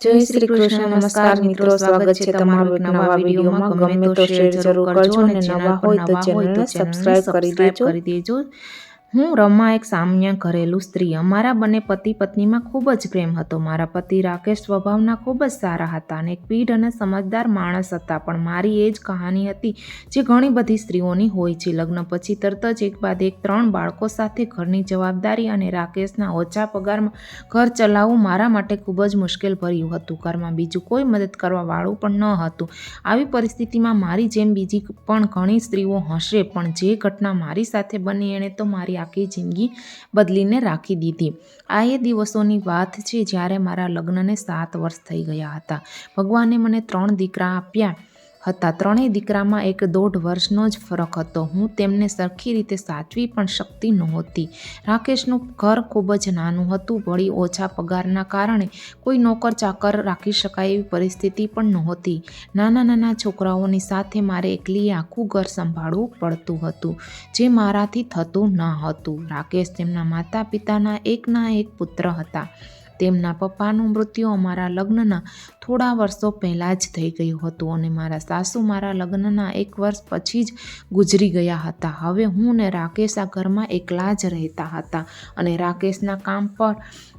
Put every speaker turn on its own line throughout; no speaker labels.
જય શ્રી કૃષ્ણ, નમસ્કાર મિત્રો, સ્વાગત છે તમારું એક નવા વિડીયોમાં. ગમે તો શેર જરૂર કરજો અને નવા હોય તો ચેનલને સબસ્ક્રાઇબ કરી દેજો
કરી દેજો. હું રમા એક સામ્ય ઘરેલું સ્ત્રી. અમારા બંને પતિ પત્નીમાં ખૂબ જ પ્રેમ હતો. મારા પતિ રાકેશ સ્વભાવના ખૂબ જ સારા હતા અને એક પીઢ અને સમજદાર માણસ હતા. પણ મારી એ જ કહાની હતી જે ઘણી બધી સ્ત્રીઓની હોય છે. લગ્ન પછી તરત જ એક બાદ એક ત્રણ બાળકો સાથે ઘરની જવાબદારી અને રાકેશના ઓછા પગારમાં ઘર ચલાવવું મારા માટે ખૂબ જ મુશ્કેલ ભર્યું હતું. ઘરમાં બીજું કોઈ મદદ કરવા વાળું પણ ન હતું. આવી પરિસ્થિતિમાં મારી જેમ બીજી પણ ઘણી સ્ત્રીઓ હશે, પણ જે ઘટના મારી સાથે બની, એણે તો મારી આખી જિંદગી બદલીને રાખી દીધી. આ એ દિવસોની વાત છે જ્યારે મારા લગ્નને સાત વર્ષ થઈ ગયા હતા. ભગવાને મને ત્રણ દીકરા આપ્યા. હતા. ત્રણેય દીકરામાં એક દોઢ વર્ષનો જ ફરક હતો. હું તેમને સરખી રીતે સાચવી પણ શકતી નહોતી. રાકેશનું ઘર ખૂબ જ નાનું હતું. વળી ઓછા પગારના કારણે કોઈ નોકર ચાકર રાખી શકાય એવી પરિસ્થિતિ પણ નહોતી. નાના નાના છોકરાઓની સાથે મારે એકલી આખું ઘર સંભાળવું પડતું હતું, જે મારાથી થતું ન હતું. રાકેશ તેમના માતા પિતાના એકના એક પુત્ર હતા. તેમના પપ્પાનું મૃત્યુ અમારા લગ્નના થોડા વર્ષો પહેલાં જ થઈ ગયું હતું અને મારા સાસુ મારા લગ્નના એક વર્ષ પછી જ ગુજરી ગયા હતા. હવે હું ને રાકેશ આ ઘરમાં એકલા જ રહેતા હતા અને રાકેશના કામ પર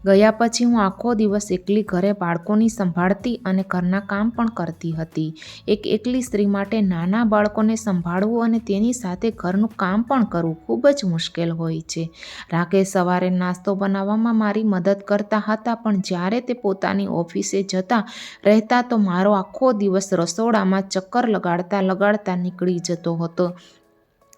ગયા પછી હું આખો દિવસ એકલી ઘરે બાળકોની સંભાળતી અને ઘરના કામ પણ કરતી હતી. એક એકલી સ્ત્રી માટે નાના બાળકોને સંભાળવું અને તેની સાથે ઘરનું કામ પણ કરવું ખૂબ જ મુશ્કેલ હોય છે. રાકેશ સવારે નાસ્તો બનાવવામાં મારી મદદ કરતા હતા પણ જ્યારે તે પોતાની ઓફિસે જતા રહેતા તો મારો આખો દિવસ રસોડામાં ચક્કર લગાડતા લગાડતા નીકળી જતો હતો.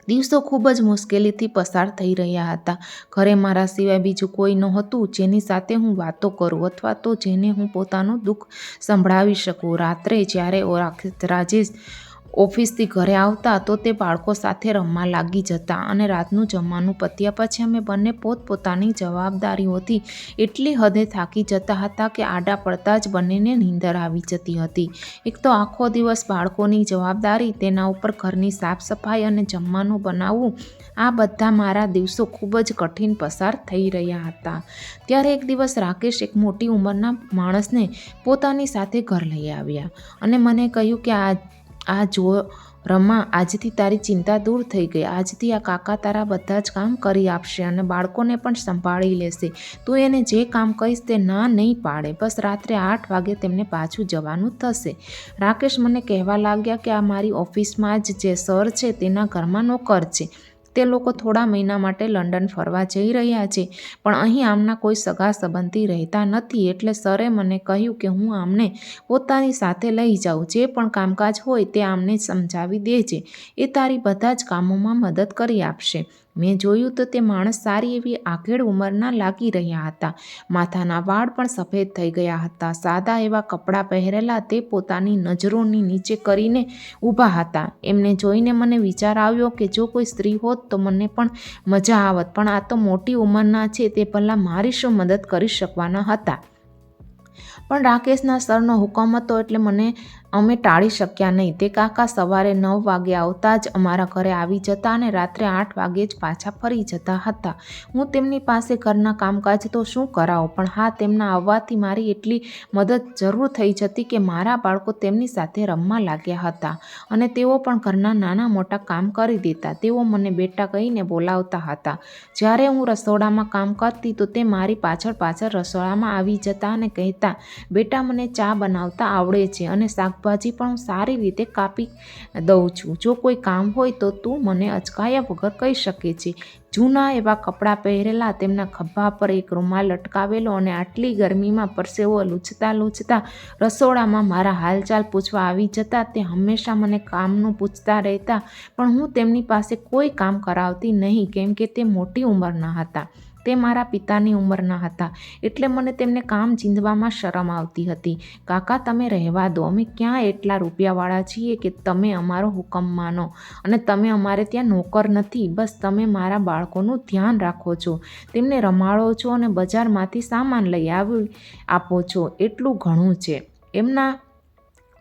દિવસો ખૂબ જ મુશ્કેલીથી પસાર થઈ રહ્યા હતા. ઘરે મારા સિવાય બીજું કોઈ નહોતું જેની સાથે હું વાતો કરું અથવા તો જેને હું પોતાનું દુઃખ સંભળાવી શકું. રાત્રે જ્યારે રાજેશ ઓફિસથી ઘરે આવતા તો તે બાળકો સાથે રમવા લાગી જતા અને રાતનું જમવાનું પત્યા પછી અમે બંને પોતપોતાની જવાબદારીઓથી એટલી હદે થાકી જતા હતા કે આડા પડતા જ બંનેને નીંદર આવી જતી હતી. એક તો આખો દિવસ બાળકોની જવાબદારી તેના ઉપર ઘરની સાફ સફાઈ અને જમવાનું બનાવવું, આ બધા મારા દિવસો ખૂબ જ કઠિન પસાર થઈ રહ્યા હતા. ત્યારે એક દિવસ રાકેશ એક મોટી ઉંમરના માણસને પોતાની સાથે ઘર લઈ આવ્યા અને મને કહ્યું કે આ આ જો રમા, આજથી તારી ચિંતા દૂર થઈ ગઈ. આજથી આ કાકા તારા બધા જ કામ કરી આપશે અને બાળકોને પણ સંભાળી લેશે. તું એને જે કામ કહીશ તે ના નહીં પાડે. બસ રાત્રે આઠ વાગે તેમને પાછું જવાનું થશે. રાકેશ મને કહેવા લાગ્યા કે આ મારી ઓફિસમાં જ જે સર છે તેના ઘરમાં નોકર છે. તે લોકો થોડા મહિના માટે લંડન ફરવા જઈ રહ્યા છે, પણ અહીં આમના કોઈ સગા સંબંધી રહેતા નથી એટલે સરે મને કહ્યું કે હું આમને પોતાની સાથે લઈ જાઉં, જે પણ કામકાજ હોય તે આમને સમજાવી દેજે, એ તારી બધા જ કામોમાં મદદ કરી આપશે. મેં જોયું તો તે માણસ સારી એવી આઘેડ ઉંમરના લાગી રહ્યા હતા, માથાના વાળ પણ સફેદ થઈ ગયા હતા, સાદા એવા કપડાં પહેરેલા તે પોતાની નજરોની નીચે કરીને ઊભા હતા. એમને જોઈને મને વિચાર આવ્યો કે જો કોઈ સ્ત્રી હોત તો મને પણ મજા આવત. પણ આ તો મોટી ઉંમરના છે, તે પહેલાં મારી શું મદદ કરી શકવાના હતા? પણ રાકેશના સરનો હુકમ હતો એટલે મને અમે ટાળી શક્યા નહીં. તે કાકા સવારે નવ વાગે આવતા જ અમારા ઘરે આવી જતા અને રાત્રે આઠ વાગે જ પાછા ફરી જતા હતા. હું તેમની પાસે ઘરના કામકાજ તો શું કરાવો? પણ હા, તેમના આવવાથી મારી એટલી મદદ જરૂર થઈ જતી કે મારા બાળકો તેમની સાથે રમવા લાગ્યા હતા અને તેઓ પણ ઘરના નાના મોટા કામ કરી દેતા. તેઓ મને બેટા કહીને બોલાવતા હતા. જ્યારે હું રસોડામાં કામ કરતી તો તે મારી પાછળ પાછળ રસોડામાં આવી જતા અને કહેતા, બેટા, મને ચા બનાવતા આવડે છે અને શાક શાકભાજી પણ સારી રીતે કાપી દઉં છું. જો કોઈ કામ હોય તો તું મને અચકાયા વગર કહી શકે છે. જૂના એવા કપડાં પહેરેલા તેમના ખભા પર એક રૂમાલ લટકાવેલો અને આટલી ગરમીમાં પરસેવો લૂછતા લૂછતા રસોડામાં મારા હાલચાલ પૂછવા આવી જતા તે હંમેશા મને કામનું પૂછતા રહેતા, પણ હું તેમની પાસે કોઈ કામ કરાવતી નહીં, કેમ કે તે મોટી ઉંમરના હતા. તે મારા પિતાની ઉંમરના હતા. એટલે મને તેમને કામ ચીંધવામાં શરમ આવતી હતી. કાકા, તમે રહેવા દો. અમે ક્યાં એટલા રૂપિયાવાળા છીએ કે તમે અમારો હુકમ માનો અને તમે અમારે ત્યાં નોકર નથી. બસ તમે મારા બાળકોનું ધ્યાન રાખો છો. તેમને રમાડો છો અને બજારમાંથી સામાન લઈ આવી આપો છો. એટલું ઘણું છે. એમના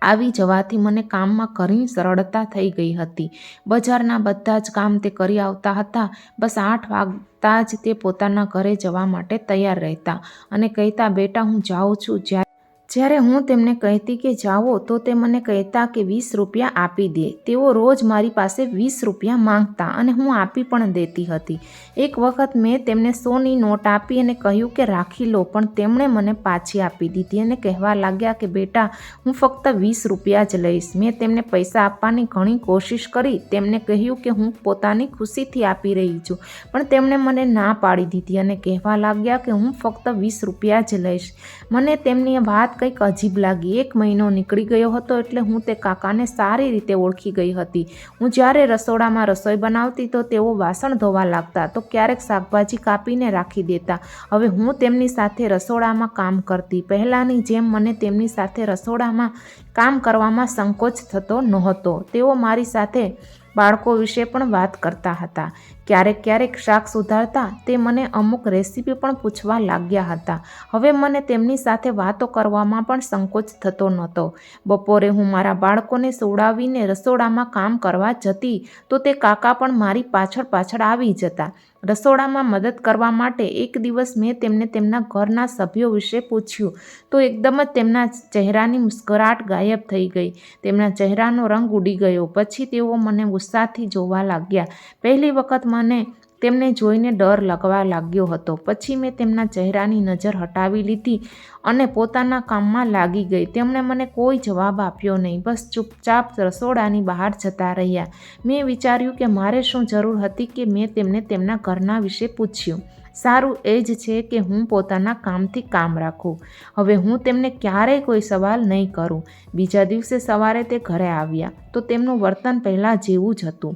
આવી જવાથી મને કામમાં ઘણી સરળતા થઈ ગઈ હતી. બજારના બધા જ કામ તે કરી આવતા હતા. બસ આઠ વાગતા જ તે પોતાના ઘરે જવા માટે તૈયાર રહેતા અને કહેતા, બેટા, હું જાઉં છું. જ્યારે જ્યારે હું તેમને કહેતી કે જાઓ, તો તે મને કહેતા કે વીસ રૂપિયા આપી દે. તેઓ રોજ મારી પાસે વીસ રૂપિયા માંગતા અને હું આપી પણ દેતી હતી. એક વખત મેં તેમને સોની નોટ આપી અને કહ્યું કે રાખી લો, પણ તેમણે મને પાછી આપી દીધી અને કહેવા લાગ્યા કે, બેટા, હું ફક્ત વીસ રૂપિયા જ લઈશ. મેં તેમને પૈસા આપવાની ઘણી કોશિશ કરી. તેમને કહ્યું કે, હું પોતાની ખુશીથી આપી રહી છું. પણ તેમણે મને ના પાડી દીધી અને કહેવા લાગ્યા કે, હું ફક્ત વીસ રૂપિયા જ લઈશ. મને તેમની વાત કંઈક અજીબ લાગી. એક મહિનો નીકળી ગયો હતો એટલે હું તે કાકાને સારી રીતે ઓળખી ગઈ હતી. હું જ્યારે રસોડામાં રસોઈ બનાવતી તો તેઓ વાસણ ધોવા લાગતા તો ક્યારેક શાકભાજી કાપીને રાખી દેતા. હવે હું તેમની સાથે રસોડામાં કામ કરતી. પહેલાંની જેમ મને તેમની સાથે રસોડામાં કામ કરવામાં સંકોચ થતો નહોતો. તેઓ મારી સાથે બાળકો વિશે પણ વાત કરતા હતા. ક્યારેક ક્યારેક શાક સુધારતા તે મને અમુક રેસીપી પણ પૂછવા લાગ્યા હતા. હવે મને તેમની સાથે વાતો કરવામાં પણ સંકોચ થતો નહોતો. બપોરે હું મારા બાળકોને સોડાવીને રસોડામાં કામ કરવા જતી તો તે કાકા પણ મારી પાછળ પાછળ આવી જતા. રસોડામાં મદદ કરવા માટે એક દિવસ મેં તેમને તેમના ઘરના સભ્યો વિશે પૂછ્યું તો એકદમ જ તેમના ચહેરાની મુસ્કરાટ ગાયબ થઈ ગઈ. તેમના ચહેરાનો રંગ ઉડી ગયો. પછી તેઓ મને ગુસ્સાથી જોવા લાગ્યા. પહેલી વખત મને તેમને જોઈને ડર લગવા લાગ્યો હતો. પછી મેં તેમના ચહેરાની નજર હટાવી લીધી અને પોતાના કામમાં લાગી ગઈ. તેમણે મને કોઈ જવાબ આપ્યો નહીં. બસ ચૂપચાપ રસોડાની બહાર જતા રહ્યા. મેં વિચાર્યું કે મારે શું જરૂર હતી કે મેં તેમને તેમના ઘરના વિશે પૂછ્યું. સારું એ જ છે કે હું પોતાના કામથી કામ રાખું. હવે હું તેમને ક્યારેય કોઈ સવાલ નહીં કરું. બીજા દિવસે સવારે તે ઘરે આવ્યા. તો તેમનું વર્તન પહેલાં જેવું જ હતું.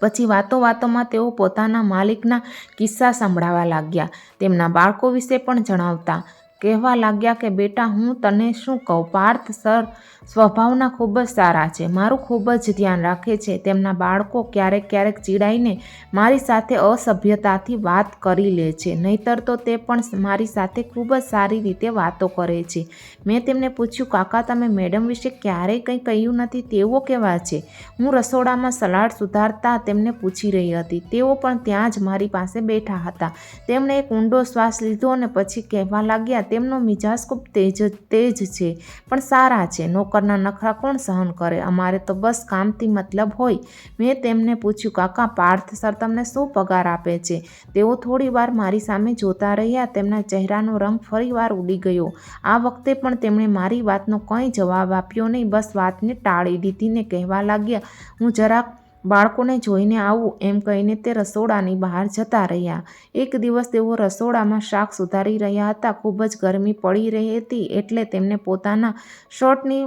પછી વાતો વાતોમાં તેઓ પોતાના માલિકના કિસ્સા સંભળાવા લાગ્યા. તેમના બાળકો વિશે પણ જણાવતા કહેવા લાગ્યા કે, બેટા, હું તને શું કહું? પાર્થ, સર સ્વભાવના ખૂબ જ સારા છે. મારું ખૂબ જ ધ્યાન રાખે છે. તેમના બાળકો ક્યારેક ક્યારેક ચીડાઈને મારી સાથે અસભ્યતાથી વાત કરી લે છે. નહીતર તો તે પણ મારી સાથે ખૂબ જ સારી રીતે વાતો કરે છે. મેં તેમને પૂછ્યું, કાકા, તમે મેડમ વિશે ક્યારેય કંઈ કહ્યું નથી? તેઓ કેવા છે? હું રસોડામાં સલાડ સુધારતા તેમને પૂછી રહી હતી. તેઓ પણ ત્યાં જ મારી પાસે બેઠા હતા. તેમણે એક ઊંડો શ્વાસ લીધો અને પછી કહેવા લાગ્યા, તેમનો મિજાજ ખૂબ તેજ તેજ છે, પણ સારા છે. નોકરના નખરા કોણ સહન કરે? અમારે તો બસ કામથી મતલબ હોય. મેં તેમને પૂછ્યું, કાકા, પાર્થ સર તમને શું પગાર આપે છે? તેઓ થોડી વાર મારી સામે જોતા રહ્યા. તેમના ચહેરાનો રંગ ફરીવાર ઉડી ગયો. આ વખતે પણ તેમણે મારી વાતનો કંઈ જવાબ આપ્યો નહીં. બસ વાતને ટાળી દીધીને કહેવા લાગ્યા, હું જરાક બાળકોને જોઈને આવું. એમ કહીને તે રસોડાની બહાર જતા રહ્યા. એક દિવસ તેઓ રસોડામાં શાક સુધારી રહ્યા હતા. ખૂબ જ ગરમી પડી રહી હતી એટલે તેમને પોતાના શર્ટની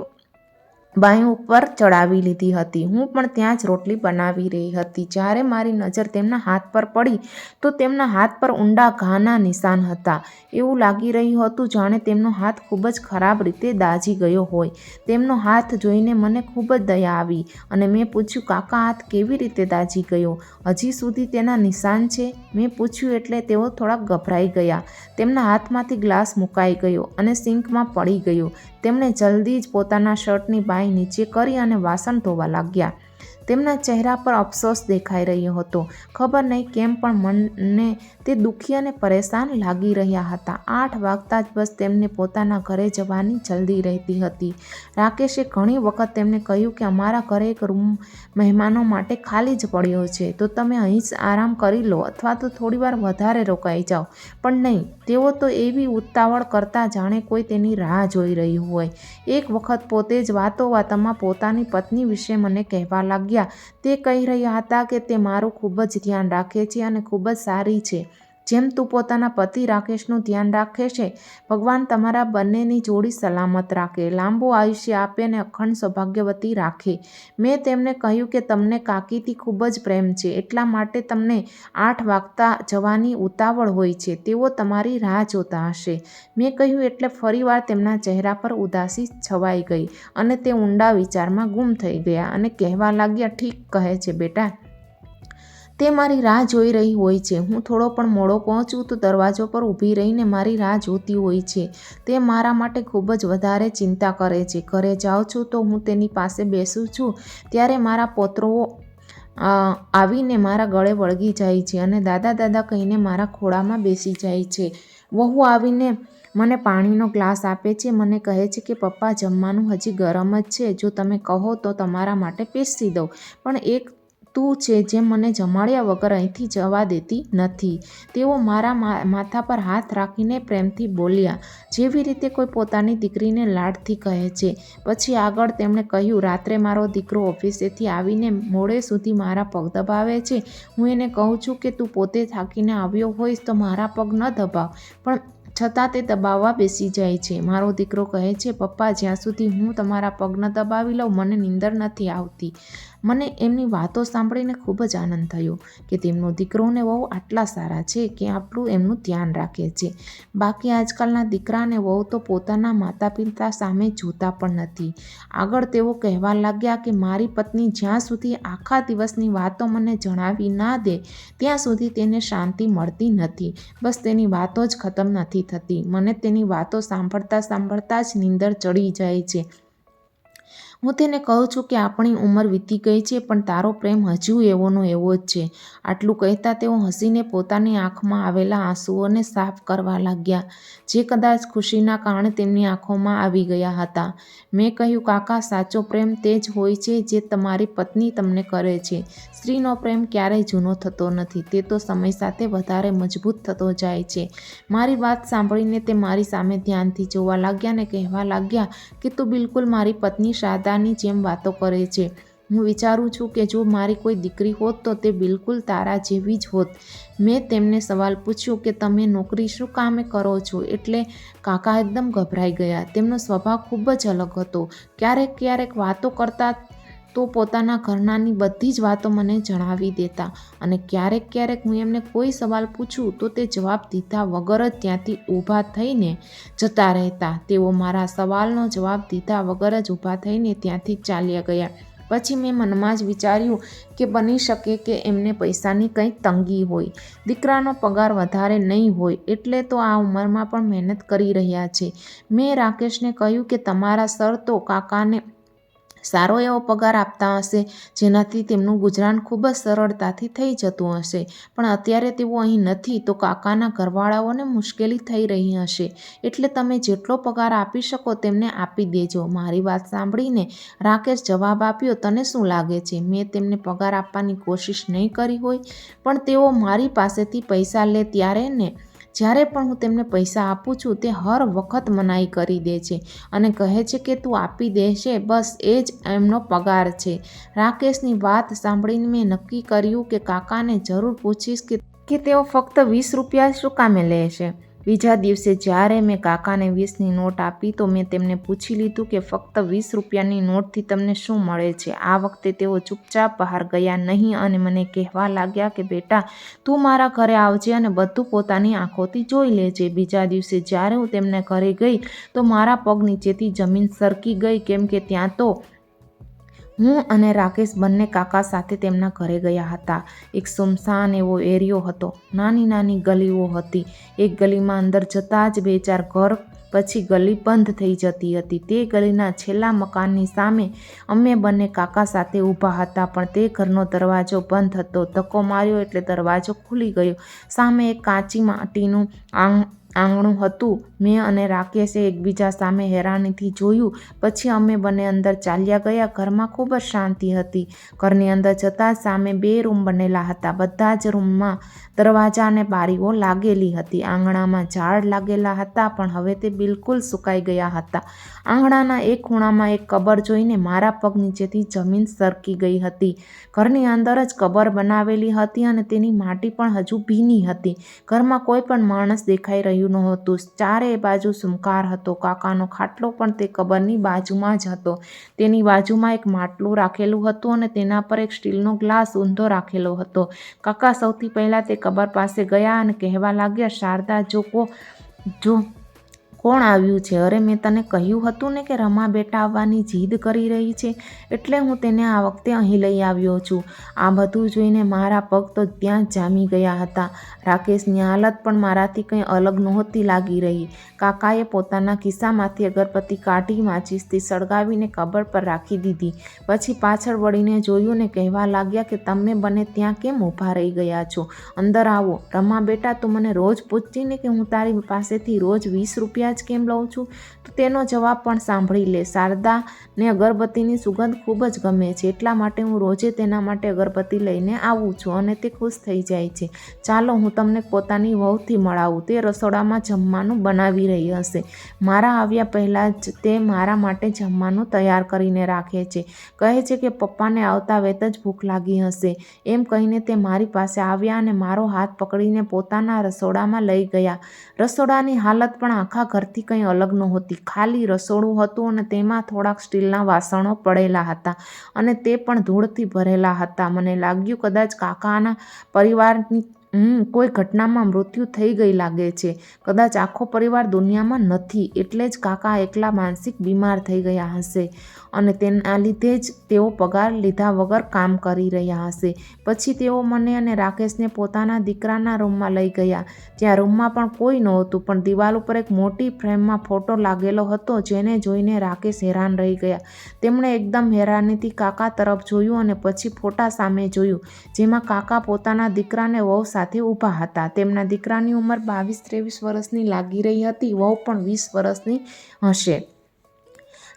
બાયું ઉપર ચડાવી લીધી હતી. હું પણ ત્યાં જ રોટલી બનાવી રહી હતી. જ્યારે મારી નજર તેમના હાથ પર પડી, તો તેમના હાથ પર ઊંડા ઘાના નિશાન હતા. એવું લાગી રહ્યું હતું જાણે તેમનો હાથ ખૂબ જ ખરાબ રીતે દાઝી ગયો હોય. તેમનો હાથ જોઈને મને ખૂબ જ દયા આવી અને મેં પૂછ્યું, કાકા હાથ કેવી રીતે દાઝી ગયો? હજી સુધી તેના નિશાન છે? મેં પૂછ્યું એટલે તેઓ થોડાક ગભરાઈ ગયા. તેમના હાથમાંથી ગ્લાસ મુકાઈ ગયો અને સિંકમાં પડી ગયો. તેમણે જલ્દી જ પોતાના શર્ટની બાઈ નીચે કરી અને વાસણ ધોવા લાગ્યા. તેમના ચહેરા પર અફસોસ દેખાઈ રહ્યો હતો. ખબર નહીં કેમ પણ મનને તે દુઃખી અને પરેશાન લાગી રહ્યા હતા. આઠ વાગતા જ બસ તેમને પોતાના ઘરે જવાની જલ્દી રહેતી હતી. રાકેશે ઘણી વખત તેમને કહ્યું કે અમારા ઘરે એક રૂમ મહેમાનો માટે ખાલી જ પડ્યો છે. તો તમે અહીં જ આરામ કરી લો અથવા તો થોડીવાર વધારે રોકાઈ જાઓ. પણ નહીં. તેઓ તો એવી ઉતાવળ કરતા જાણે કોઈ તેની રાહ જોઈ રહ્યું હોય. એક વખત પોતે જ વાતો વાતોમાં પોતાની પત્ની વિશે મને કહેવા લાગ્યા. તે કહી રહ્યા હતા કે તે મારું ખૂબ જ ધ્યાન રાખે છે અને ખૂબ જ સારી છે. જેમ તું પોતાના પતિ રાકેશનું ધ્યાન રાખે છે, ભગવાન તમારા બંનેની જોડી સલામત રાખે. લાંબુ આયુષ્ય આપે અને અખંડ સૌભાગ્યવતી રાખે. મેં તેમને કહ્યું કે તમને કાકીથી ખૂબ જ પ્રેમ છે. એટલા માટે તમને આઠ વાગતા જવાની ઉતાવળ હોય છે. તેઓ તમારી રાહ જોતા હશે. મેં કહ્યું એટલે ફરીવાર તેમના ચહેરા પર ઉદાસી છવાઈ ગઈ અને તે ઊંડા વિચારમાં ગુમ થઈ ગયા અને કહેવા લાગ્યા, ઠીક, કહે છે, બેટા તે મારી રાહ જોઈ રહી હોય છે. હું થોડો પણ મોડો પહોંચું તો દરવાજો પર ઊભી રહીને મારી રાહ જોતી હોય છે. તે મારા માટે ખૂબ જ વધારે ચિંતા કરે છે. ઘરે જાઉં છું તો હું તેની પાસે બેસું છું ત્યારે મારા પોતરો આવીને મારા ગળે વળગી જાય છે અને દાદા દાદા કહીને મારા ખોળામાં બેસી જાય છે. વહુ આવીને મને પાણીનો ગ્લાસ આપે છે. મને કહે છે કે, પપ્પા, જમવાનું હજી ગરમ જ છે. જો તમે કહો તો તમારા માટે પીસી દઉં. પણ એક તું છે જે મને જમાડ્યા વગર અહીંથી જવા દેતી નથી. તેઓ મારા માથા પર હાથ રાખીને પ્રેમથી બોલ્યા, જેવી રીતે કોઈ પોતાની દીકરીને લાડથી કહે છે. પછી આગળ તેમણે કહ્યું, રાત્રે મારો દીકરો ઓફિસેથી આવીને મોડે સુધી મારા પગ દબાવે છે. હું એને કહું છું કે તું પોતે થાકીને આવ્યો હોઈશ તો મારા પગ ન દબાવ, પણ છતાં તે દબાવવા બેસી જાય છે. મારો દીકરો કહે છે, પપ્પા, જ્યાં સુધી હું તમારા પગ ન દબાવી લઉં, મને નીંદર નથી આવતી. મને એમની વાતો સાંભળીને ખૂબ જ આનંદ થયો કે તેમનો દીકરોને વહુ આટલા સારા છે કે આપણું એમનું ધ્યાન રાખે છે. બાકી આજકાલના દીકરાને વહુ તો પોતાના માતા પિતા સામે જોતા પણ નથી. આગળ તેઓ કહેવા લાગ્યા કે મારી પત્ની જ્યાં સુધી આખા દિવસની વાતો મને જણાવી ના દે, ત્યાં સુધી તેને શાંતિ મળતી નથી. બસ તેની વાતો જ ખતમ નથી થતી. મને તેની વાતો સાંભળતા સાંભળતા જ નીંદર ચડી જાય છે. હું તેને કહું છું કે આપણી ઉંમર વીતી ગઈ છે, પણ તારો પ્રેમ હજુ એવોનો એવો જ છે. આટલું કહેતા તેઓ હસીને પોતાની આંખમાં આવેલા આંસુઓને સાફ કરવા લાગ્યા, જે કદાચ ખુશીના કારણે તેમની આંખોમાં આવી ગયા હતા. મેં કહ્યું, કાકા, સાચો પ્રેમ તે જ હોય છે જે તમારી પત્ની તમને કરે છે. સ્ત્રીનો પ્રેમ ક્યારેય જૂનો થતો નથી. તે તો સમય સાથે વધારે મજબૂત થતો જાય છે. મારી વાત સાંભળીને તે મારી સામે ધ્યાનથી જોવા લાગ્યા ને કહેવા લાગ્યા કે તું બિલકુલ મારી પત્ની શારદાની જેમ વાતો કરે છે. હું વિચારું છું કે જો મારી કોઈ દીકરી હોત તો તે બિલકુલ તારા જેવી જ હોત. મેં તેમને સવાલ પૂછ્યો કે તમે નોકરી શું કામે કરો છો? એટલે કાકા એકદમ ગભરાઈ ગયા. તેમનો સ્વભાવ ખૂબ જ અલગ હતો. ક્યારેક ક્યારેક વાતો કરતા તો પોતાના ઘરનાની બધી જ વાતો મને જણાવી દેતા અને ક્યારેક ક્યારેક હું એમને કોઈ સવાલ પૂછું તો તે જવાબ દીધા વગર જ ત્યાંથી ઊભા થઈને જતા રહેતા. તેઓ મારા સવાલનો જવાબ દીધા વગર જ ઊભા થઈને ત્યાંથી ચાલ્યા ગયા. પછી મેં મનમાં જ વિચાર્યું કે બની શકે કે એમને પૈસાની કંઈક તંગી હોય. દીકરાનો પગાર વધારે નહીં હોય એટલે તો આ ઉંમરમાં પણ મહેનત કરી રહ્યા છે. મેં રાકેશને કહ્યું કે તમારા સર તો કાકાને સારો એવો પગાર આપતા હશે, જેનાથી તેમનું ગુજરાન ખૂબ જ સરળતાથી થઈ જતું હશે. પણ અત્યારે તેઓ અહીં નથી, તો કાકાના ઘરવાળાઓને મુશ્કેલી થઈ રહી હશે. એટલે તમે જેટલો પગાર આપી શકો તેમને આપી દેજો. મારી વાત સાંભળીને રાકેશ જવાબ આપ્યો, તને શું લાગે છે? મેં તેમને પગાર આપવાની કોશિશ નહીં કરી હોય, પણ તેઓ મારી પાસેથી પૈસા લે ત્યારે ને જ્યારે પણ હું તેમને પૈસા આપું છું, તે હર વખત મનાઈ કરી દે છે અને કહે છે કે, તું આપી દેશે, બસ એ જ એમનો પગાર છે. રાકેશની વાત સાંભળીને મેં નક્કી કર્યું કે કાકાને જરૂર પૂછીશ કે તેઓ ફક્ત વીસ રૂપિયા શું કામે લે છે બીજા દિવસે જ્યારે મેં કાકાને વીસની નોટ આપી તો મેં તેમને પૂછી લીધું કે ફક્ત વીસ રૂપિયાની નોટથી તમને શું મળે છે? આ વખતે તેઓ ચૂપચાપ બહાર ગયા નહીં અને મને કહેવા લાગ્યા કે, બેટા, તું મારા ઘરે આવજે અને બધું પોતાની આંખોથી જોઈ લેજે. બીજા દિવસે જ્યારે હું તેમને ઘરે ગઈ તો મારા પગ નીચેથી જમીન સરકી ગઈ. કેમ કે ત્યાં તો હું અને રાકેશ બંને કાકા સાથે તેમના ઘરે ગયા હતા. એક સુમસાન એવો એરિયો હતો. નાની નાની ગલીઓ હતી. એક ગલીમાં અંદર જતાં જ બે ચાર ઘર, પછી ગલી બંધ થઈ જતી હતી. તે ગલીના છેલ્લા મકાનની સામે અમે બંને કાકા સાથે ઊભા હતા, પણ તે ઘરનો દરવાજો બંધ હતો. ધક્કો માર્યો એટલે દરવાજો ખુલી ગયો. સામે એક કાચી માટીનું આંગ આંગણું હતું. મેં અને રાકેશે એકબીજા સામે હેરાનીથી જોયું. પછી અમે બંને અંદર ચાલ્યા ગયા. ઘરમાં ખૂબ જ શાંતિ હતી. ઘરની અંદર જતાં સામે બે રૂમ બનેલા હતા. બધા જ રૂમમાં દરવાજા અને બારીઓ લાગેલી હતી. આંગણામાં ઝાડ લાગેલા હતા, પણ હવે તે બિલકુલ સુકાઈ ગયા હતા. આંગણાના એક ખૂણામાં એક કબર જોઈને મારા પગ નીચેથી જમીન સરકી ગઈ હતી. ઘરની અંદર જ કબર બનાવેલી હતી અને તેની માટી પણ હજુ ભીની હતી. ઘરમાં કોઈ પણ માણસ દેખાઈ રહ્યું નહોતું. ચારે બાજુ સુમકાર હતો. કાકાનો ખાટલો પણ તે કબરની બાજુમાં જ હતો. તેની બાજુમાં એક માટલું રાખેલું હતું અને તેના પર એક સ્ટીલનો ગ્લાસ ઊંધો રાખેલો હતો. કાકા સૌથી પહેલાં તે કબર પાસે ગયા અને કહેવા લાગ્યા, શારદા, જો કો, જો કોણ આવ્યું છે? અરે, મેં તને કહ્યું હતું ને કે રમા બેટા આવવાની જીદ કરી રહી છે, એટલે હું તેને આ વખતે અહીં લઈ આવ્યો છું. આ બધું જોઈને મારા પગ તો ત્યાં જ જામી ગયા હતા. રાકેશની હાલત પણ મારાથી કંઈ અલગ નહોતી લાગી રહી. કાકાએ પોતાના ખિસ્સામાંથી અગરબત્તી કાઢી માચીસથી સળગાવીને કબર પર રાખી દીધી. પછી પાછળ વળીને જોયું ને કહેવા લાગ્યા કે તમે બને ત્યાં કેમ ઊભા રહી ગયા છો? અંદર આવો. રમા બેટા, તું મને રોજ પૂછતી ને કે હું તારી પાસેથી રોજ વીસ રૂપિયા જ કેમ લઉં છું? તો તેનો જવાબ પણ સાંભળી લે. શારદાને અગરબત્તીની સુગંધ ખૂબ જ ગમે છે. એટલા માટે હું રોજે તેના માટે અગરબત્તી લઈને આવું છું અને તે ખુશ થઈ જાય છે. ચાલો, હું તમને પોતાની વહુથી મળાવું. તે રસોડામાં જમવાનું બનાવી રહી હશે. મારા આવ્યા પહેલાં જ તે મારા માટે જમવાનું તૈયાર કરીને રાખે છે. કહે છે કે પપ્પાને આવતા વેત જ ભૂખ લાગી હશે. એમ કહીને તે મારી પાસે આવ્યા અને મારો હાથ પકડીને પોતાના રસોડામાં લઈ ગયા. રસોડાની હાલત પણ આખા ઘરથી કંઈ અલગ નહોતી. ખાલી રસોડું હતું અને તેમાં થોડાક સ્ટીલના વાસણો પડેલા હતા અને તે પણ ધૂળથી ભરેલા હતા. મને લાગ્યું કદાચ કાકાના પરિવારની કોઈ ઘટનામાં મૃત્યુ થઈ ગઈ લાગે છે. કદાચ આખો પરિવાર દુનિયામાં નથી. એટલે જ કાકા એકલા માનસિક બીમાર થઈ ગયા હશે. અને તેના લીધે જ તેઓ પગાર લીધા વગર કામ કરી રહ્યા હશે. પછી તેઓ મને અને રાકેશને પોતાના દીકરાના રૂમમાં લઈ ગયા. જ્યાં રૂમમાં પણ કોઈ નહોતું, પણ દિવાલ ઉપર એક મોટી ફ્રેમમાં ફોટો લાગેલો હતો જેને જોઈને રાકેશ હેરાન રહી ગયા. તેમણે એકદમ હેરાનીથી કાકા તરફ જોયું અને પછી ફોટા સામે જોયું, જેમાં કાકા પોતાના દીકરાને વહુ સાથે ઊભા હતા. તેમના દીકરાની ઉંમર બાવીસ ત્રેવીસ વર્ષની લાગી રહી હતી, વહુ પણ વીસ વર્ષની હશે.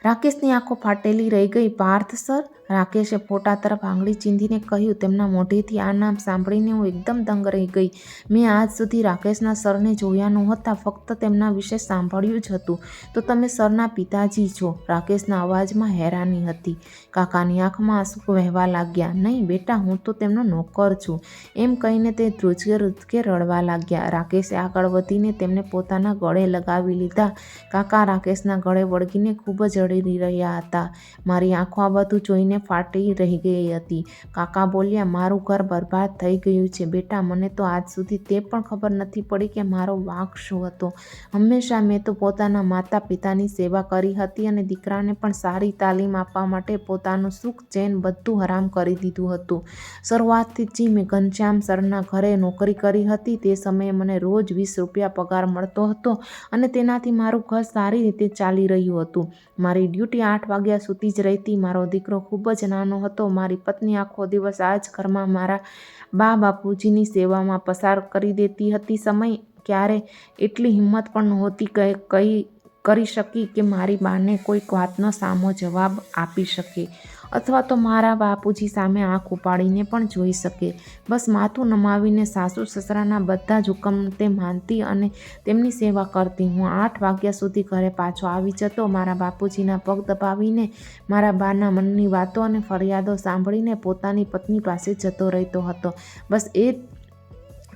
રાકેશની આંખો ફાટેલી રહી ગઈ. પાર્થ સર, રાકેશે ફોટા તરફ આંગળી ચીંધીને કહ્યું, તેમના મોઢેથી આ નામ સાંભળીને હું એકદમ દંગ રહી ગઈ. મેં આજ સુધી રાકેશના સરને જોયા નહોતા, ફક્ત તેમના વિશે સાંભળ્યું જ હતું. તો તમે સરના પિતાજી છો? રાકેશના અવાજમાં હેરાની હતી. કાકાની આંખમાં આંસુ વહેવા લાગ્યા. નહીં બેટા, હું તો તેમનો નોકર છું. એમ કહીને તે ધ્રુજકે રૂજકે રડવા લાગ્યા. રાકેશે આગળ વધીને તેમને પોતાના ગળે લગાવી લીધા. કાકા, રાકેશના ગળે વળગીને ખૂબ જ રડી રહ્યા હતા. મારી આંખો આ બધું જોઈને ફાટી રહી ગઈ હતી. કાકા બોલ્યા, મારું ઘર બરબાદ થઈ ગયું છે. બેટા, મને તો આજ સુધી તે પણ ખબર નથી પડી કે મારો વાંક શું હતો. હંમેશા મેં તો પોતાના માતા પિતાની સેવા કરી હતી અને દીકરાને પણ સારી તાલીમ આપવા માટે પોતાનું સુખ ચેન બધું હરામ કરી દીધું હતું. શરૂઆતથી જ મેં ઘનશ્યામ સરના ઘરે નોકરી કરી હતી. તે સમયે મને રોજ વીસ રૂપિયા પગાર મળતો હતો અને તેનાથી મારું ઘર સારી રીતે ચાલી રહ્યું હતું. મારી ડ્યુટી આઠ વાગ્યા સુધી જ રહેતી. મારો દીકરો ખૂબ જ નાનો હતો. મારી પત્ની આખો દિવસ આ જ ઘરમાં મારા બા બાપુજીની સેવામાં પસાર કરી દેતી હતી. સમય ક્યારે એટલી હિંમત પણ નહોતી કે કઈ કરી શકી કે મારી બાને કોઈક વાતનો સામો જવાબ આપી શકે. અથવા તો મારા બાપુજી સામે આંખ ઉપાડીને પણ જોઈ શકે. બસ માથું નમાવીને સાસુ સસરાના બધા જ હુકમ તે માનતી અને તેમની સેવા કરતી. હું આઠ વાગ્યા સુધી ઘરે પાછો આવી જતો, મારા બાપુજીના પગ દબાવીને મારા બાના મનની વાતો અને ફરિયાદો સાંભળીને પોતાની પત્ની પાસે જતો રહેતો હતો. બસ એ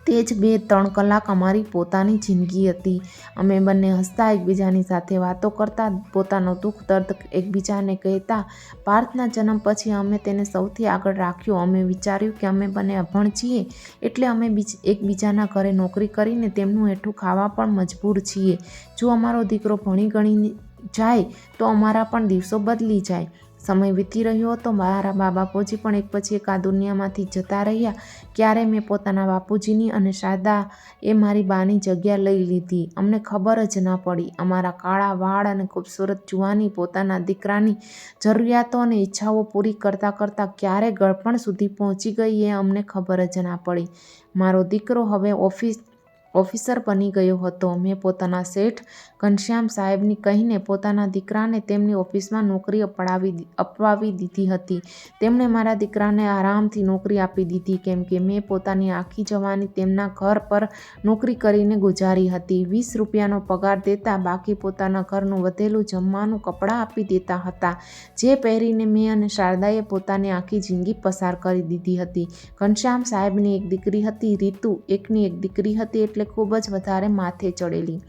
તે જ બે ત્રણ કલાક અમારી પોતાની જિંદગી હતી. અમે બંને હસતા એકબીજાની સાથે વાતો કરતા, પોતાનો દુઃખ દર્દ એકબીજાને કહેતા, પાર્થના જન્મ પછી અમે તેને સૌથી આગળ રાખ્યો. અમે વિચાર્યું કે અમે બંને અભણ છીએ, એટલે અમે બીજ, એકબીજાના ઘરે નોકરી કરીને તેમનું હેઠું ખાવા પણ મજબૂર છીએ. જો અમારો દીકરો ભણી ગણી જાય, તો અમારા પણ દિવસો બદલી જાય. સમય વીતી રહ્યો હતો. મારા બા બાપુજી પણ એક પછી એક આ દુનિયામાંથી જતા રહ્યા. ક્યારે મેં પોતાના બાપુજીની અને શારદા એ મારી બાની જગ્યા લઈ લીધી? અમને ખબર જ ન પડી. અમારા કાળા વાળ અને ખૂબસૂરત જુવાની પોતાના દીકરાની જરૂરિયાતો અને ઈચ્છાઓ પૂરી કરતાં કરતાં ક્યારે ગળપણ સુધી પહોંચી ગઈ એ અમને ખબર જ ના પડી. મારો દીકરો હવે ઓફિસ ઓફિસર બની ગયો હતો. મેં પોતાના શેઠ ઘનશ્યામ સાહેબની કહીને પોતાના દીકરાને તેમની ઓફિસમાં નોકરી અપડાવી અપાવી દીધી હતી. તેમણે મારા દીકરાને આરામથી નોકરી આપી દીધી, કેમ કે મેં પોતાની આખી જવાની તેમના ઘર પર નોકરી કરીને ગુજારી હતી. વીસ રૂપિયાનો પગાર દેતા બાકી પોતાના ઘરનું વધેલું જમવાનું કપડાં આપી દેતા હતા, જે પહેરીને મેં અને શારદાએ પોતાની આખી જિંદગી પસાર કરી દીધી હતી. ઘનશ્યામ સાહેબની એક દીકરી હતી, રીતુ એકની એક દીકરી હતી, એટલે ખૂબ જ વધારે માથે ચડેલી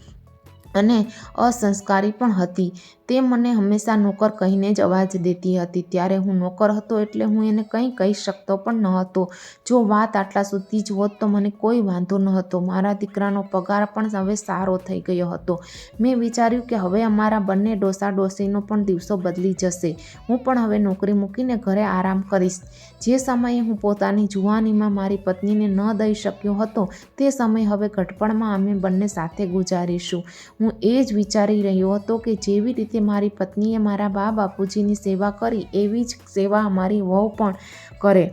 અને અસંસ્કારી પણ હતી. તે મને હંમેશા નોકર કહીને જ અવાજ દેતી હતી. ત્યારે હું નોકર હતો એટલે હું એને કંઈ કહી શકતો પણ ન હતો જો વાત આટલા સુધી જ હોત તો મને કોઈ વાંધો ન હતો મારા દીકરાનો પગાર પણ હવે સારો થઈ ગયો હતો. મેં વિચાર્યું કે હવે અમારા બંને ડોસા ડોસીનો પણ દિવસો બદલી જશે. હું પણ હવે નોકરી મૂકીને ઘરે આરામ કરીશ. જે સમયે હું પોતાની જુવાનીમાં મારી પત્નીને ન દઈ શક્યો હતો, તે સમય હવે ઘટપણમાં અમે બંને સાથે ગુજારીશું. હું એ જ વિચારી રહ્યો હતો કે જેવી રીતે મારી પત્નીએ મારા બા બાપુજીની સેવા કરી એવી જ સેવા અમારી વહુ પણ કરે.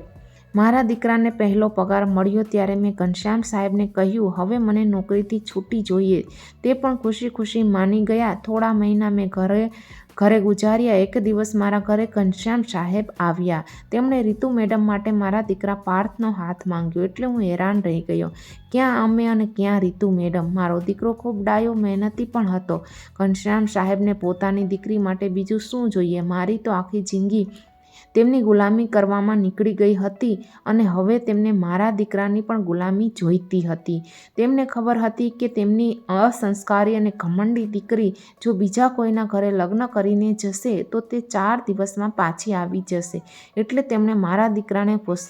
મારા દીકરાને પહેલો પગાર મળ્યો ત્યારે મેં ઘનશ્યામ સાહેબને કહ્યું, હવે મને નોકરીથી છૂટી જોઈએ. તે પણ ખુશી ખુશી માની ગયા. થોડા મહિના મેં ઘરે ઘરે ગુજાર્યા. એક દિવસ મારા ઘરે ઘનશ્યામ સાહેબ આવ્યા. તેમણે રીતુ મેડમ માટે મારા દીકરા પાર્થનો હાથ માંગ્યો એટલે હું હેરાન રહી ગયો. ક્યાં અમે અને ક્યાં રીતુ મેડમ? મારો દીકરો ખૂબ ડાયો મહેનતી પણ હતો. ઘનશ્યામ સાહેબને પોતાની દીકરી માટે બીજું શું જોઈએ? મારી તો આખી જિંદગી તેમની ગુલામી કરવામાં નીકળી ગઈ હતી અને હવે તેમને મારા દીકરાની પણ ગુલામી જોઈતી હતી. તેમને ખબર હતી કે તેમની અસંસ્કારી અને ઘમંડી દીકરી જો બીજા કોઈના ઘરે લગ્ન કરીને જશે તો તે ચાર દિવસમાં પાછી આવી જશે. એટલે તેમણે મારા દીકરાને ફસ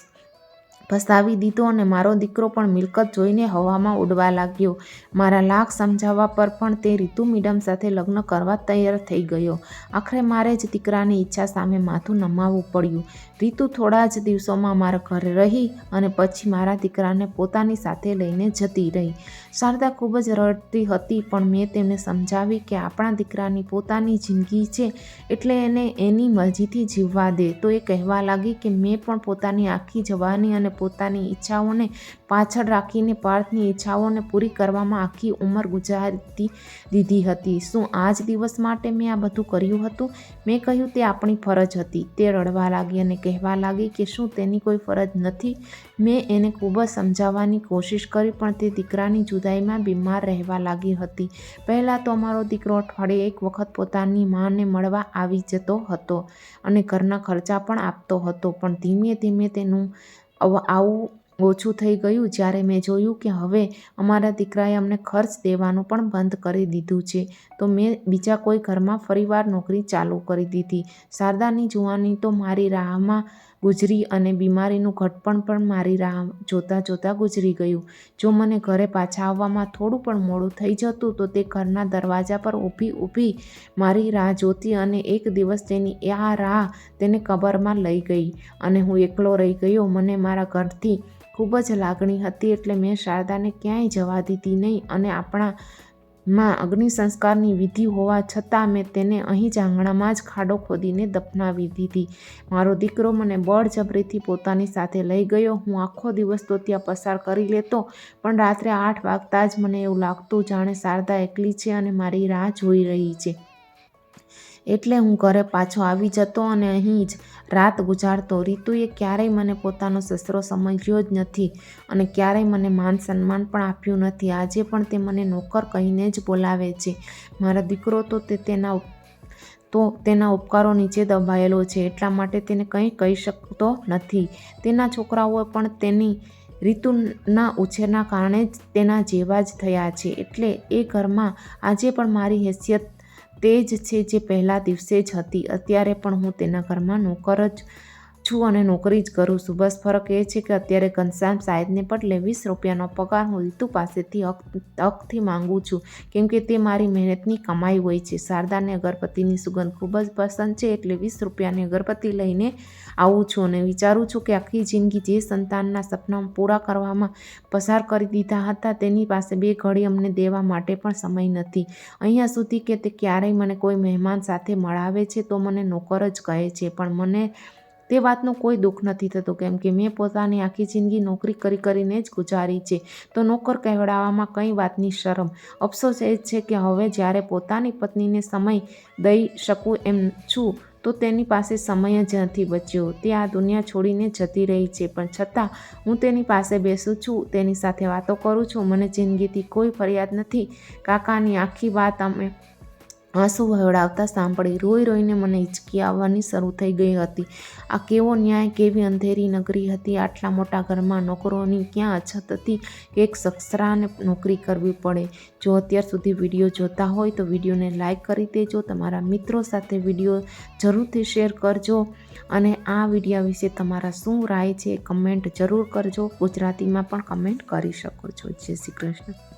ફસાવી દીધો અને મારો દીકરો પણ મિલકત જોઈને હવામાં ઉડવા લાગ્યો. મારા લાખ સમજાવવા પર પણ તે રીતુ મેડમ સાથે લગ્ન કરવા તૈયાર થઈ ગયો. આખરે મારે જ દીકરાની ઈચ્છા સામે માથું નમાવવું પડ્યું. રીતુ થોડા જ દિવસોમાં મારા ઘરે રહી અને પછી મારા દીકરાને પોતાની સાથે લઈને જતી રહી. શારદા ખૂબ જ રડતી હતી, પણ મેં તેમને સમજાવી કે આપણા દીકરાની પોતાની જિંદગી છે એટલે એને એની મરજીથી જીવવા દે. તો એ કહેવા લાગી કે મેં પણ પોતાની આખી જવાની અને પોતાની ઈચ્છાઓને પાછળ રાખીને પાર્થની ઈચ્છાઓને પૂરી કરવામાં આખી ઉંમર ગુજારતી દીધી હતી. શું આ જ દિવસ માટે મેં આ બધું કર્યું હતું? મેં કહ્યું, તે આપણી ફરજ હતી. તે રડવા લાગી અને કહેવા લાગી કે, શું તેની કોઈ ફરજ નથી? મેં એને ખૂબ જ સમજાવવાની કોશિશ કરી, પણ તે દીકરાની જુદાઈમાં બીમાર રહેવા લાગી હતી. પહેલાં તો અમારો દીકરો અઠવાડિયે એક વખત પોતાની માને મળવા આવી જતો હતો અને ઘરના ખર્ચા પણ આપતો હતો, પણ ધીમે ધીમે તેનું આવું ઓછું થઈ ગયું જ્યારે મેં જોયું કે હવે અમારા દીકરાએ અમને ખર્ચ દેવાનું પણ બંધ કરી દીધું છે. તો મેં બીજા કોઈ ઘરમાં ફરીવાર નોકરી ચાલુ કરી દીધી. શારદાની જુવાની તો મારી રાહમાં ગુજરી અને બીમારીનું ઘટપણ પણ મારી રાહ જોતાં જોતાં ગુજરી ગયું. જો મને ઘરે પાછા આવવામાં થોડું પણ મોડું થઈ જતું તો તે ઘરના દરવાજા પર ઊભી ઊભી મારી રાહ જોતી અને એક દિવસ તેની આ રાહ તેને કબરમાં લઈ ગઈ અને હું એકલો રહી ગયો. મને મારા ઘરથી ખૂબ જ લાગણી હતી એટલે મેં શારદાને ક્યાંય જવા દીધી નહીં અને આપણા માં અગ્નિ સંસ્કારની વિધિ હોવા છતાં મેં તેને અહીં જ આંગણામાં જ ખાડો ખોદીને દફનાવી દીધી. મારો દીકરો મને બળજબરીથી પોતાની સાથે લઈ ગયો. હું આખો દિવસ તો ત્યાં પસાર કરી લેતો, પણ રાત્રે આઠ વાગતા જ મને એવું લાગતું, જાણે શારદા એકલી છે અને મારી રાહ જોઈ રહી છે. એટલે હું ઘરે પાછો આવી જતો અને અહીં જ રાત ગુજારતો. રીતુએ ક્યારેય મને પોતાનો સસરો સમજ્યો જ નથી અને ક્યારેય મને માન સન્માન પણ આપ્યું નથી. આજે પણ તે મને નોકર કહીને જ બોલાવે છે. મારા દીકરો તો તે તેના તો તેના ઉપકારો નીચે દબાયેલો છે. એટલા માટે તેને કંઈ કહી શકતો નથી. તેના છોકરાઓ પણ તેની, રીતુના ઉછેરના કારણે જ તેના જેવા જ થયા છે. એટલે એ ઘરમાં આજે પણ મારી હેસિયત તે જ છે જે પહેલા દિવસે જ હતી. અત્યારે પણ હું તેના ઘરમાં નોકર જ છું અને નોકરી જ કરું છું. બસ ફરક એ છે કે અત્યારે ઘનશ્યામ સાહેબને બદલે વીસ રૂપિયાનો પગાર હું રીતુ પાસેથી હક, હકથી માંગુ છું. કેમ કે તે મારી મહેનતની કમાઈ હોય છે. શારદાને અગરબત્તીની સુગંધ ખૂબ જ પસંદ છે એટલે વીસ રૂપિયાની અગરબત્તી લઈને આવું છું અને વિચારું છું કે આખી જિંદગી જે સંતાનના સપના પૂરા કરવામાં પસાર કરી દીધા હતા તેની પાસે બે ઘડી અમને દેવા માટે પણ સમય નથી. અહીંયા સુધી કે તે ક્યારેય મને કોઈ મહેમાન સાથે મળાવે છે તો મને નોકર જ કહે છે. પણ મને તે વાતનું કોઈ દુઃખ નથી થતું, કેમ કે મેં પોતાની આખી જિંદગી નોકરી કરી કરીને જ ગુજારી છે. તો નોકર કહેવડાવવામાં કંઈ વાતની શરમ? અફસોસ એ છે કે હવે જ્યારે પોતાની પત્નીને સમય દઈ શકું એમ છું, તો તેની પાસે સમય જ નથી બચ્યો. તે આ દુનિયા છોડીને જતી રહી છે. પણ છતાં હું તેની પાસે બેસું છું, તેની સાથે વાતો કરું છું. મને જિંદગીથી કોઈ ફરિયાદ નથી. કાકાની આખી વાત અમે આંસુ વહેવડાવતા સાંભળી રોઈ રોઈને મને હિચકી આવવાની શરૂ થઈ ગઈ હતી. આ કેવો ન્યાય, કેવી અંધેરી નગરી હતી? આટલા મોટા ઘરમાં નોકરોની ક્યાં અછત હતી? એક સક્ષરાને નોકરી કરવી પડે. જો અત્યાર સુધી વીડિયો જોતા હોય તો વિડીયોને લાઈક કરી દેજો. તમારા મિત્રો સાથે વીડિયો જરૂરથી શેર કરજો અને આ વિડીયા વિશે તમારા શું રાય છે કમેન્ટ જરૂર કરજો. ગુજરાતીમાં પણ કમેન્ટ કરી શકો છો. જય શ્રી કૃષ્ણ.